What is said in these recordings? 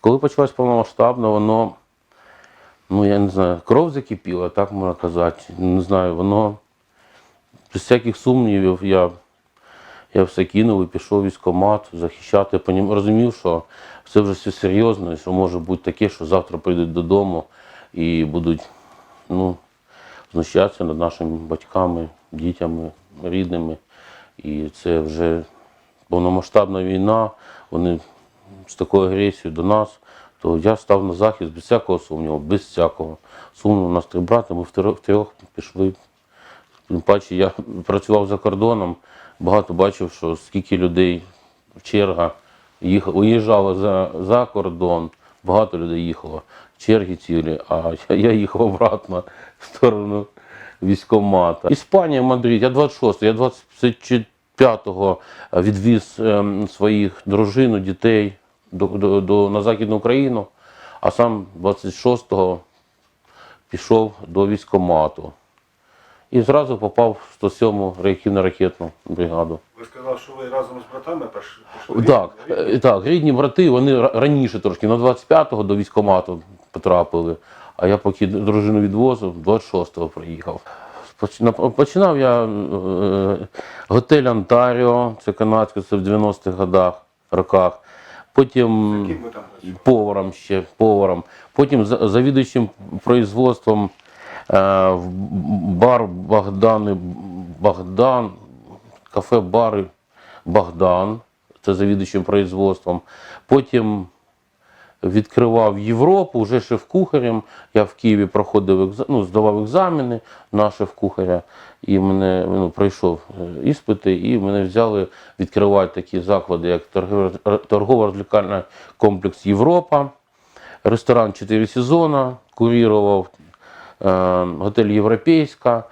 Коли почалось повномасштабно, воно, ну я не знаю, кров закипіла, так можна казати. Не знаю, воно без всяких сумнівів я, я все кинув і пішов військкомат захищати. Я понім- розумів, що це вже все серйозно, і що може бути таке, що завтра прийдуть додому і будуть ну, знущатися над нашими батьками, дітями, рідними. І це вже повномасштабна війна, вони з такою агресією до нас, то я став на захист без всякого сумніву, без всякого сумніву. У нас три брати, ми втрьох, пішли. Тим паче я працював за кордоном, багато бачив, що скільки людей черга їх, уїжджало за, за кордон, багато людей їхало, черги цілі, а я, я їхав обратно в сторону військкомата. Іспанія, Мадрид, я 26, я 25-го відвіз ем, своїх дружину, дітей до, до, до, на Західну Україну, а сам 26-го пішов до військкомату. І зразу попав в 107-му реактивно-ракетну бригаду. Ви сказали, що ви разом з братами пішли? Так, Рідні? е, так, рідні брати, вони раніше трошки, на 25-го до військкомату потрапили, а я поки дружину відвозив, 26-го приїхав. Починав я е, готель Онтаріо, це канадське, це в 90-х годах, роках. Потім поваром ще, поваром. Потім завідуючим производством е, в бар Богдани, Богдан, кафе Бар Богдан, це завідуючим производством. Потім відкривав Європу, вже шеф-кухарем. Я в Києві проходив ну, здавав екзамени на шеф-кухаря, і мене ну, пройшов е, іспити, і мене взяли відкривати такі заклади, як торгово- торгово-розвлекальний комплекс Європа, ресторан 4 сезона, курірував е, готель Європейська.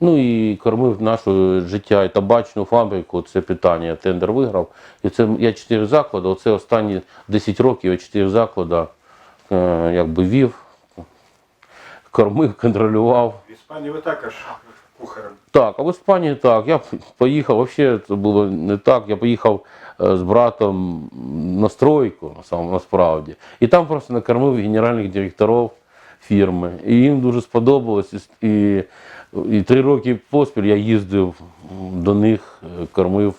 Ну і кормив нашу життя і табачну фабрику, це питання, я тендер виграв. І це я чотири заклади, оце останні 10 років я чотири заклади е, якби вів, кормив, контролював. В Іспанії ви також кухарем. Так, а в Іспанії так. Я поїхав, взагалі це було не так. Я поїхав е, з братом на стройку, насправді. І там просто накормив генеральних директорів фірми. І їм дуже сподобалось. І, і, три роки поспіль я їздив до них, е, кормив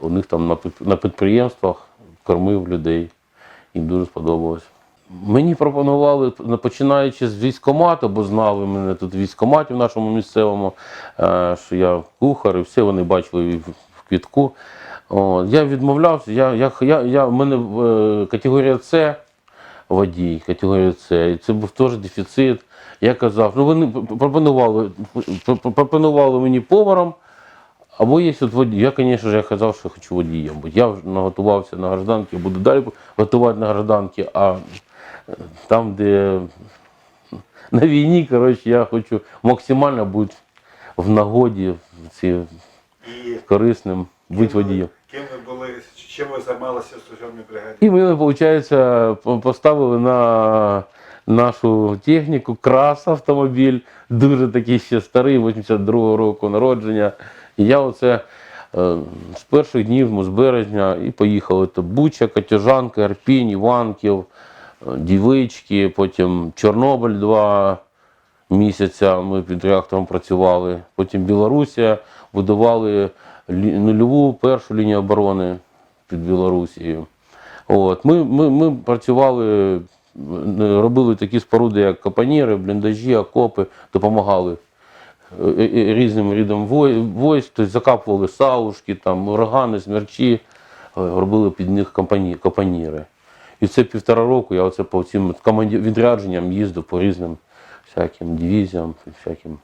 у них там на, підприємствах, кормив людей. Їм дуже сподобалось. Мені пропонували, ну, починаючи з військкомату, бо знали мене тут в військкоматі в нашому місцевому, е, що я кухар, і все вони бачили в в квітку. Я відмовлявся, я, я, я, я, в мене е, категорія С водій, категорія С, і це був теж дефіцит. Я казав, ну вони пропонували, пропонували мені поваром, або є от водій. Я, звісно ж, я казав, що хочу водієм бути. Я вже наготувався на гражданки, буду далі готувати на гражданки, а е, там, де на війні, коротше, я хочу максимально бути в нагоді, в ці, І корисним, бути водієм. Ким ви були, чим ви займалися в 107-й бригаді? І ми, виходить, поставили на нашу техніку крас автомобіль, дуже такий ще старий, 82-го року народження. І я оце е, з перших днів, з березня, і поїхали. То Буча, Катюжанка, Арпінь, Іванків, е, Дівички, потім Чорнобиль два місяця ми під реактором працювали. Потім Білорусія будували нульову першу лінію оборони під Білорусією. От. Ми, ми, ми працювали, робили такі споруди, як капаніри, бліндажі, окопи, допомагали е, е, різним рідам войск, тобто закапували саушки, там, урагани, смерчі, е, робили під них капаніри. І це півтора року я оце по цим відрядженням їздив по різним всяким дивізіям, всяким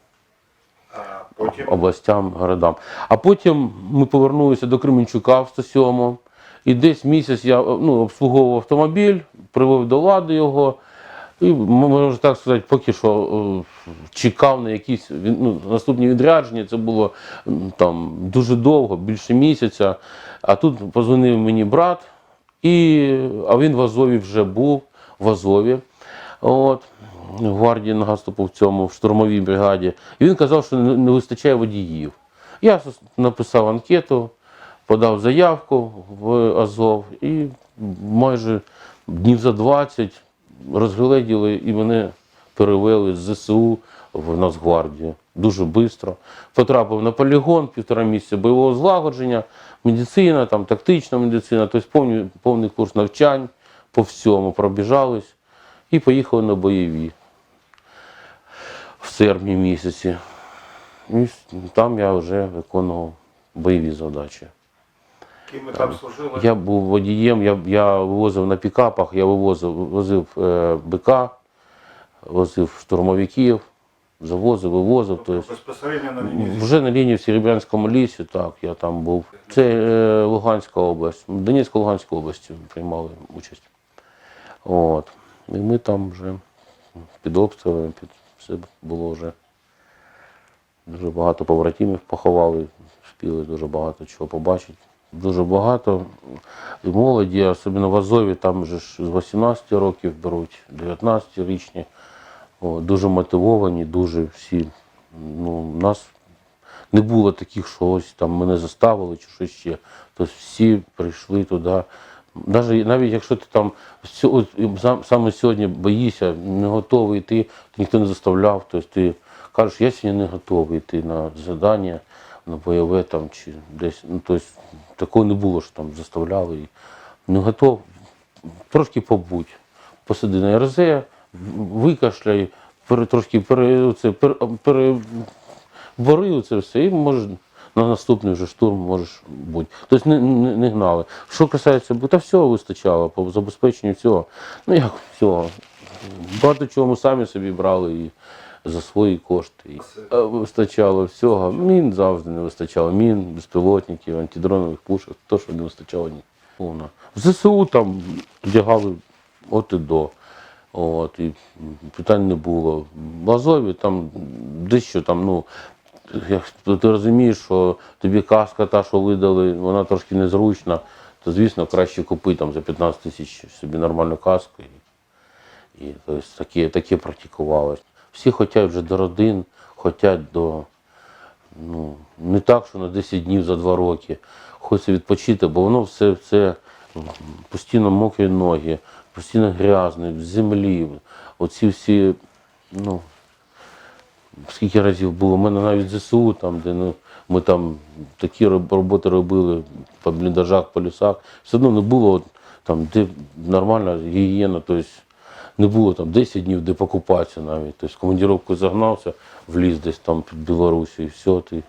потім областям, городам. А потім ми повернулися до Кременчука в 107 і десь місяць я ну, обслуговував автомобіль, привів до лади його. І можна так сказати, поки що е, чекав на якісь ну, наступні відрядження. Це було там дуже довго, більше місяця. А тут позвонив мені брат, і, а він в Азові вже був в Азові. От, в гвардії наступу в цьому, в штурмовій бригаді. І він казав, що не, не вистачає водіїв. Я написав анкету, подав заявку в Азов і майже днів за 20 розгледіли і мене перевели з ЗСУ в Нацгвардію. Дуже швидко. Потрапив на полігон, півтора місяця бойового злагодження, медицина, там, тактична медицина, тобто повний, повний курс навчань по всьому пробіжались і поїхали на бойові в серпні місяці. І там я вже виконував бойові задачі. Ким ви там служили? Я був водієм, я, я вивозив на пікапах, я вивозив, возив е, БК, возив штурмовиків, завозив, вивозив. Тобто, Безпосередньо на лінії. вже на лінії в Серебрянському лісі, так, я там був. Це е, Луганська область, Донецька Луганська області приймали участь. От. І ми там вже під обстрілами, під все було вже. Дуже багато побратимів поховали, спіли дуже багато чого побачити. Дуже багато і молоді, особливо в Азові, там вже ж з 18 років беруть, 19-річні. Дуже мотивовані, дуже всі. Ну, у нас не було таких, що ось там мене заставили чи щось ще. Тобто всі прийшли туди. Навіть, навіть якщо ти там саме сьогодні боїшся, не готовий йти, то ніхто не заставляв. Тобто ти кажеш, я сьогодні не готовий йти на завдання, на бойове там чи десь. Ну, тобто, такого не було, що там заставляли. Не готов, трошки побудь. Посиди на РЗ, викашляй, пере, трошки пере, це, пере, перебори все, і можеш на наступний вже штурм можеш бути. Тобто не, не, не гнали. Що касається, та всього вистачало по забезпеченню всього. Ну як всього. Багато чого ми самі собі брали і за свої кошти. Е, вистачало всього. Мін завжди не вистачало. Мін, безпілотників, антидронових пушок, то, що не вистачало ні. Повно. В ЗСУ там вдягали от і до. От, і питань не було. В Азові там дещо там, ну, як ти розумієш, що тобі каска та, що видали, вона трошки незручна, то звісно краще купи там за 15 тисяч собі нормальну каску. І, і тобто, таке, таке практикувалось. Всі хочуть вже до родин, хочуть до. Ну, не так, що на 10 днів за 2 роки. Хочеться відпочити, бо воно все, все постійно мокрі ноги, постійно грязне, в землі. Оці всі, ну, скільки разів було, у мене навіть ЗСУ, там, де ну, ми там такі роботи робили по бліндажах, по лісах, все одно не було там, де нормальна гігієна, тобто не було там 10 днів, де покупатися навіть. Тобто командировку загнався в ліс десь там під Білорусі, і все, ти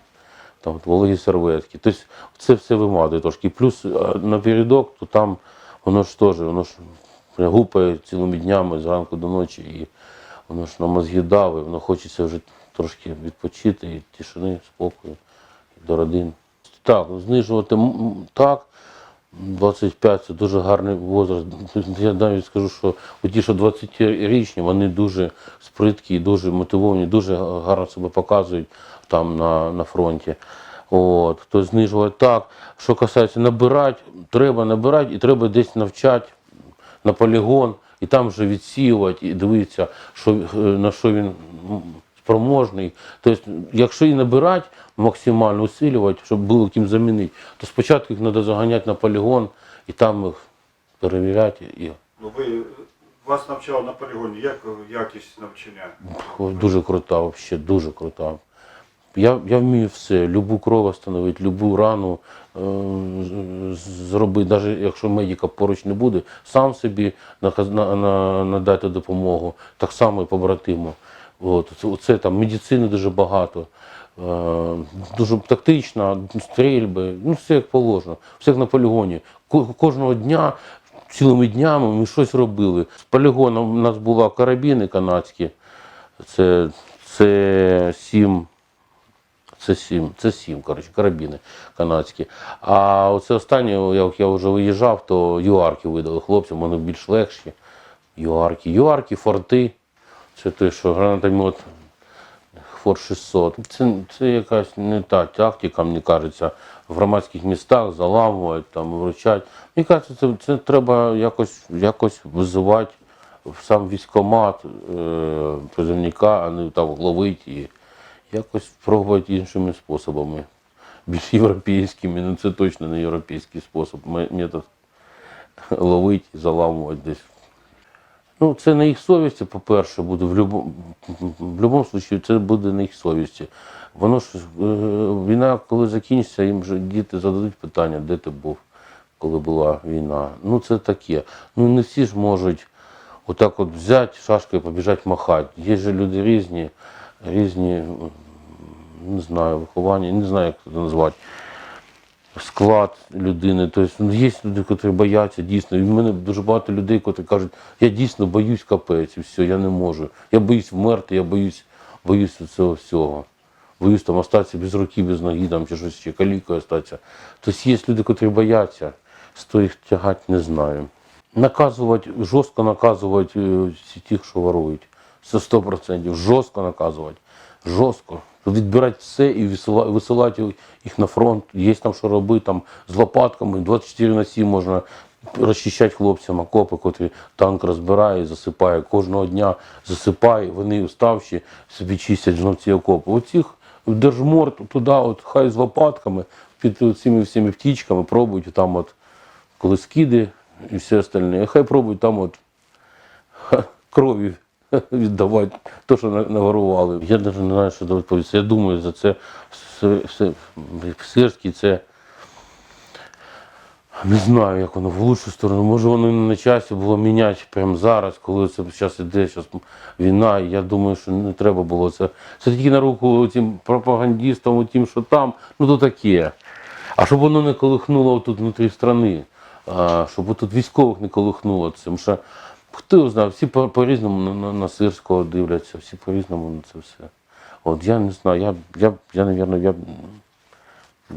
там вологі серветки. Тобто це все вимагає трошки. Плюс а, напередок, то там воно ж теж, воно ж гупає цілими днями зранку до ночі, і воно ж на мозги давить, воно хочеться вже трошки відпочити, і тишини, спокою, до родин. Так, знижувати так. 25 це дуже гарний возраст. Я навіть скажу, що ті, що 20-річні, вони дуже сприткі, дуже мотивовані, дуже гарно себе показують там на, на фронті. От, то знижувати так. Що касається набирати, треба набирати і треба десь навчати на полігон, і там вже відсіювати і дивитися, що, е, на що він спроможний. Тобто, якщо і набирати максимально усилювати, щоб було ким замінити, то спочатку їх треба заганяти на полігон і там їх перевіряти. І Ну, ви, вас навчали на полігоні. Як якість навчання? Дуже крута, взагалі, дуже крута. Я, я вмію все, любу кров встановити, любу рану е, зробити, навіть якщо медика поруч не буде, сам собі наказ- на, на, надати допомогу, так само і побратиму. От, це, оце там медицини дуже багато, е, дуже тактична, стрільби, ну все як положено, все як на полігоні. Кожного дня, цілими днями ми щось робили. З полігоном у нас були карабіни канадські, це, це сім. Це сім, це сім, коротше, карабіни канадські. А оце останнє, як я вже виїжджав, то юарки видали хлопцям, вони більш легші. Юарки. Юарки, форти. Це те, що гранатомет Форт 600. Це, це якась не та тактика, мені кажеться, в громадських містах заламувати, там, вручати. Мені кажеться, це, це треба якось, якось визивати в сам військомат е, призовника, а не так ловити і якось пробувати іншими способами. Більш європейськими, ну це точно не європейський спосіб, ме- метод. ловити і заламувати десь. Ну, це на їх совісті, по-перше, буде в будь-якому будь-якому випадку це буде на їх совісті. Воно ж е, війна, коли закінчиться, їм же діти зададуть питання, де ти був, коли була війна. Ну це таке. Ну не всі ж можуть отак от взяти шашкою побіжати махати. Є ж люди різні, різні, не знаю, виховання, не знаю, як це назвати склад людини. Тобто ну, є люди, які бояться дійсно. І в мене дуже багато людей, які кажуть, я дійсно боюсь капець, і все, я не можу. Я боюсь вмерти, я боюсь, боюсь цього всього. Боюсь там остатися без руки, без ноги, там, чи щось ще калікою остатися. Тобто є люди, які бояться, сто їх тягати не знаю. Наказувати, жорстко наказувати е, всі тих, що ворують. Це 100%. Жорстко наказувати. Жорстко. Відбирати все і висилати їх на фронт. Є там що робити, там з лопатками 24 на 7 можна розчищати хлопцям окопи, котрі танк розбирає, засипає кожного дня, засипає, вони уставші, собі чистять знов ці окопи. Оцих держмор туди, от, хай з лопатками, під цими всіми втічками пробують там от коли скиди і все остальне. Хай пробують там от крові віддавати, то, що на- наворували. Я навіть не знаю, що відповісти. Я думаю, за це все, все, в це. Не знаю, як воно в лучшу сторону. Може, воно не на часі було міняти прямо зараз, коли це зараз іде зараз війна. Я думаю, що не треба було це. Це тільки на руку тим пропагандистам, тим, що там, ну то таке. А щоб воно не колихнуло тут внутрі країни, щоб тут військових не колихнуло цим. Що, хто знає, всі по- по-різному на, на, на Сирського дивляться, всі по-різному на це все. От я не знаю, я, я, я, напевно, я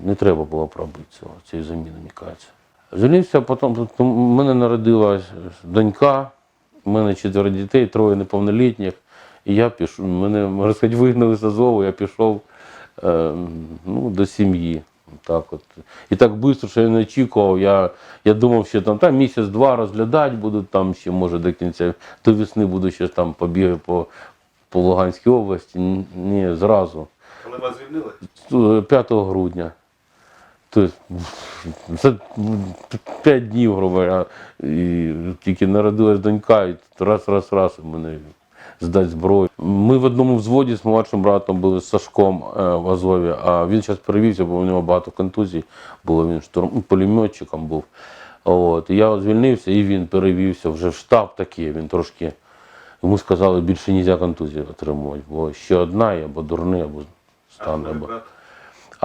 не треба було б робити цього, цієї заміни, мені кажеться. Женився, потім у мене народилась донька, у мене чотири дітей, троє неповнолітніх. І я пішов, мене, можна вигнали з Азову, я пішов е, ну, до сім'ї. Так от. І так швидко, що я не очікував. Я, я думав, що там, там місяць-два розглядати будуть, там ще може до кінця, до весни буду ще там побігати по, по Луганській області. Ні, зразу. Коли вас звільнили? 5 грудня. Тобто це 5 днів, грубо і тільки народилась донька, і раз, раз, раз і мене здати зброю. Ми в одному взводі з молодшим братом були з Сашком е, в Азові, а він зараз перевівся, бо у нього багато контузій було, він штурм, ну, пулеметчиком був. От, я звільнився, і він перевівся вже в штаб такий, він трошки. Йому сказали, більше не можна контузію отримувати, бо ще одна, або дурний, або стан. Або...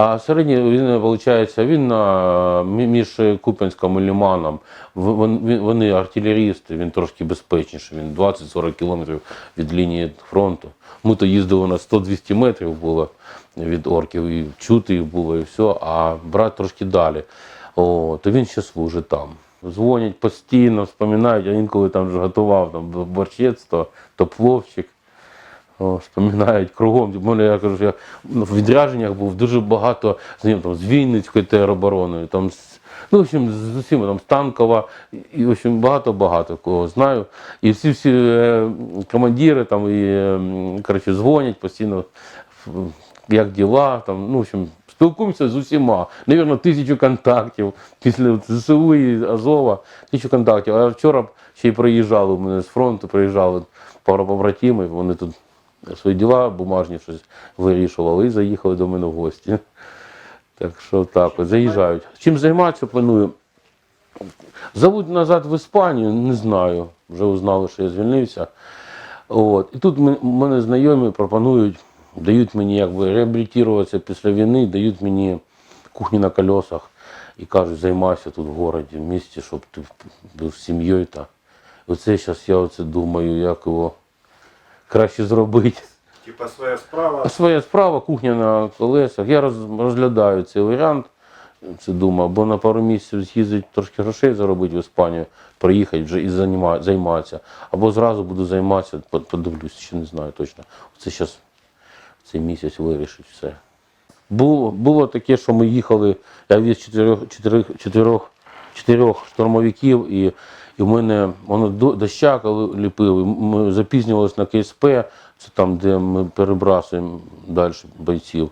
А середній він виходить, він на між Куп'янськом і Ліманом. Вони артилерісти, він трошки безпечніший, він 20-40 кілометрів від лінії фронту. Ми то їздили на 100-200 метрів було від орків, і чути їх було, і все, а брат трошки далі. О, то він ще служить там. Дзвонять постійно, вспоминають, а інколи там вже готував там борщець, то, то пловчик. О, Вспоминають кругом. Більше, я кажу, я ну, в відрядженнях був дуже багато з ним там з Вінницькою теробороною, там ну, в общем, з усіма там з Танкова, і в общем, багато-багато кого знаю. І всі всі е, командири там і е, коротше, дзвонять постійно, як діла, там, ну, в общем, спілкуємося з усіма. Навірно, тисячу контактів після ЗСУ і Азова, тисячу контактів. А вчора ще й приїжджали у мене з фронту, приїжджали пару побратимів, вони тут свої діла бумажні щось вирішували і заїхали до мене в гості. Так що так, заїжджають. Чим займатися планую? Зовуть назад в Іспанію, не знаю. Вже узнали, що я звільнився. От. І тут мене знайомі пропонують, дають мені якби реабілітуватися після війни, дають мені кухню на колесах і кажуть, займайся тут в городі, в місті, щоб ти був з сім'єю. Оце зараз я оце думаю, як його краще зробити. Типа своя справа. Своя справа, кухня на колесах. Я розглядаю цей варіант. Це думаю, або на пару місяців з'їздити трошки грошей заробити в Іспанію, приїхати вже і займатися. Або зразу буду займатися, по- подивлюсь, ще не знаю точно. Це зараз цей місяць вирішить все. Було, було таке, що ми їхали, я віз чотирьох, чотирьох, чотирьох, штурмовиків, і, і в мене воно до- дощак ліпив, і ми запізнювалися на КСП, це там, де ми перебрасуємо далі бойців.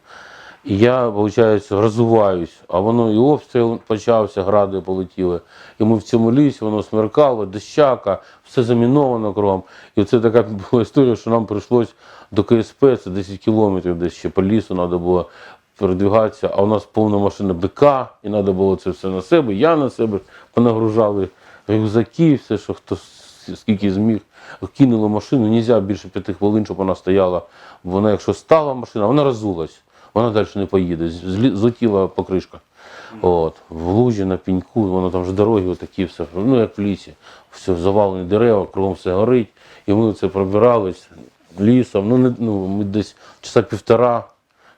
І я, виходить, розуваюсь, а воно і обстріл почався, гради полетіли. І ми в цьому лісі, воно смеркало, дощака, все заміновано кругом. І це така була історія, що нам прийшлось до КСП, це 10 кілометрів, десь ще по лісу треба було передвигатися, а у нас повна машина БК, і треба було це все на себе. Я на себе понагружали рюкзаки, все, що хто скільки зміг. Кинули машину, нельзя більше п'яти хвилин, щоб вона стояла. Вона, якщо стала машина, вона розулась, вона далі не поїде. Злетіла покришка. От, в лужі на піньку, воно там ж дороги отакі, все, ну як в лісі. Все, завалені дерева, кругом все горить. І ми це пробирались лісом. Ну, не, ну, ми десь часа півтора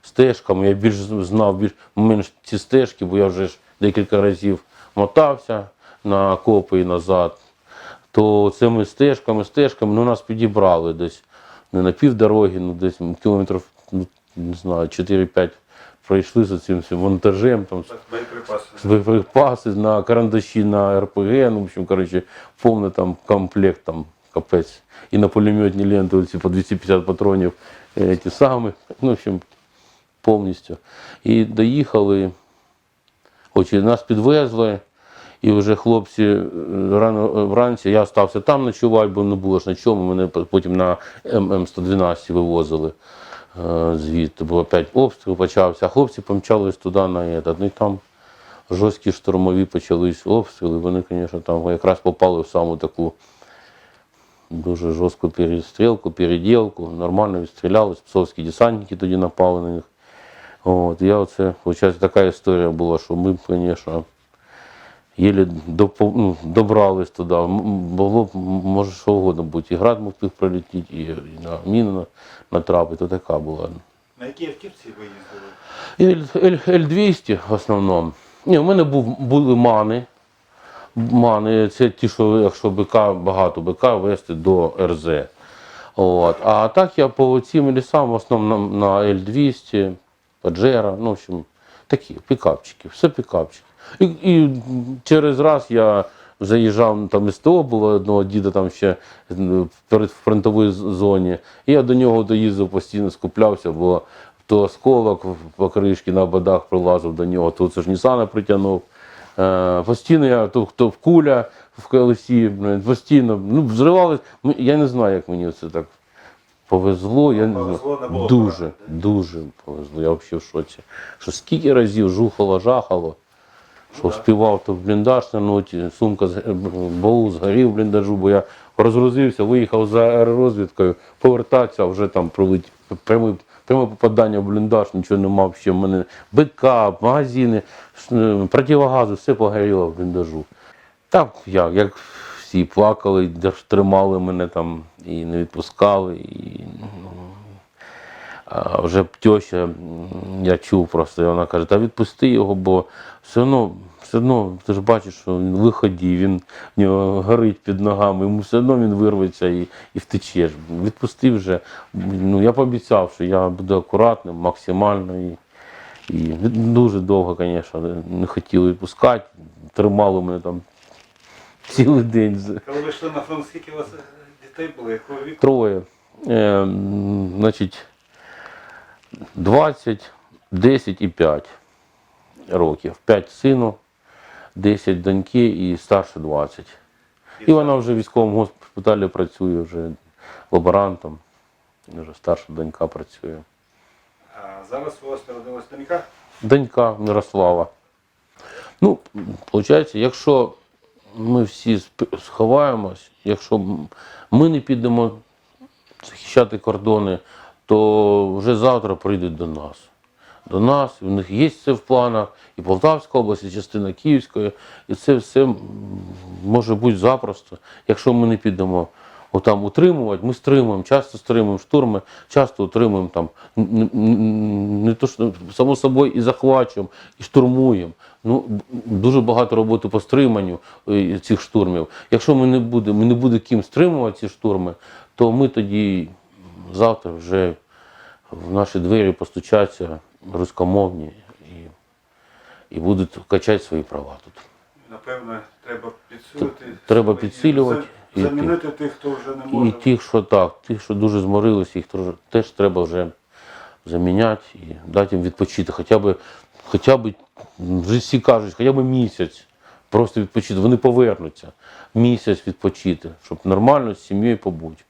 стежками. Я більш знав більш менш ці стежки, бо я вже ж декілька разів мотався на копи і назад. То це ми стежками, стежками, ну нас підібрали десь не на півдороги, ну десь кілометрів, ну, не знаю, 4-5 пройшли за цим всім вантажем, там боєприпаси. боєприпаси на карандаші на РПГ, ну, в общем, короче, повний там комплект, там, капець. І на пулеметні ленти оці по 250 патронів, е, ті самі, ну, в общем, повністю. І доїхали, очі, нас підвезли, і вже хлопці е, рано е, вранці, я стався там ночувати, бо не було ж на чому, мене потім на ММ-112 вивозили е, звідти, бо опять обстріл почався, а хлопці помчались туди на этот. Ну і там жорсткі штурмові почались обстріли. Вони, звісно, там якраз попали в саму таку дуже жорстку перестрілку, переділку. Нормально відстрілялись, псовські десантники тоді напали на них. От, я оце, виходить, така історія була, що ми, звісно, єлі ну, добрались туди. Було б, може, що угодно бути. І град мог тих пролетіти, і, і на міну на- натрапити, то така була. На якій автівці ви їздили? Л, Л, Л200 в основному. Ні, у мене був, були мани. Мани, це ті, що якщо БК, багато БК вести до РЗ. От. А так я по цим лісам в основному на Л200, Паджера, ну, в общем, такі пікапчики, все пікапчики. І, і через раз я заїжджав, ну, там СТО було одного діда там ще перед в фронтовій зоні. І я до нього доїздив постійно, скуплявся, бо то осколок в покришки на ободах прилазив до нього, то це ж Нісана притягнув. Е, постійно я то, то в куля в колесі, постійно, ну, взривались. Ну, Я не знаю, як мені це так повезло. Я не Повезло, знаю. не було дуже, поранень, дуже повезло. Я взагалі в шоці. Що скільки разів жухало, жахало, що вспівав то в бліндаж на ноті, сумка баул згорів в бліндажу, бо я розгрузився, виїхав за аеророзвідкою, повертатися, а вже там пролетів пряме, пряме попадання в бліндаж, нічого не мав ще. в мене БК, магазини, е, противогази, все погоріло в бліндажу. Так, як, як всі плакали, тримали мене там і не відпускали. І, ну, а вже м, я чув просто, і вона каже, та відпусти його, бо все одно, все одно ти ж бачиш, що він виході, він в нього горить під ногами, йому все одно він вирветься і, і втечеш. Відпусти вже. Ну, я пообіцяв, що я буду акуратним, максимально. І, і дуже довго, звісно, не хотіли відпускати. Тримали мене там цілий день. Коли ви йшли на фронт, скільки у вас е, дітей було, якого віку? Троє. Е, значить, 20, 10 і 5 років. 5 сину, 10 доньки і старше 20. І вона вже в військовому госпіталі працює вже лаборантом. Вже старша донька працює. А зараз у вас народилась донька? Донька Мирослава. Ну, виходить, якщо ми всі сховаємось, якщо ми не підемо захищати кордони, то вже завтра прийдуть до нас. До нас, і в них є це в планах, і Полтавська область, і частина Київської, і це все може бути запросто, якщо ми не підемо отам утримувати, ми стримуємо, часто стримуємо штурми, часто утримуємо там не то що само собою і захвачуємо, і штурмуємо. Ну дуже багато роботи по стриманню е, цих штурмів. Якщо ми не будемо, ми не буде ким стримувати ці штурми, то ми тоді завтра вже в наші двері постучаться руськомовні і, і будуть качати свої права тут. Напевно, треба підсилити. Треба підсилювати і- Замінити тих, хто вже не може. І тих, що так, тих, що дуже зморилися, їх теж, теж треба вже заміняти і дати їм відпочити. Хоча б, хоча б, вже всі кажуть, хоча б місяць. Просто відпочити. Вони повернуться. Місяць відпочити, щоб нормально з сім'єю побути.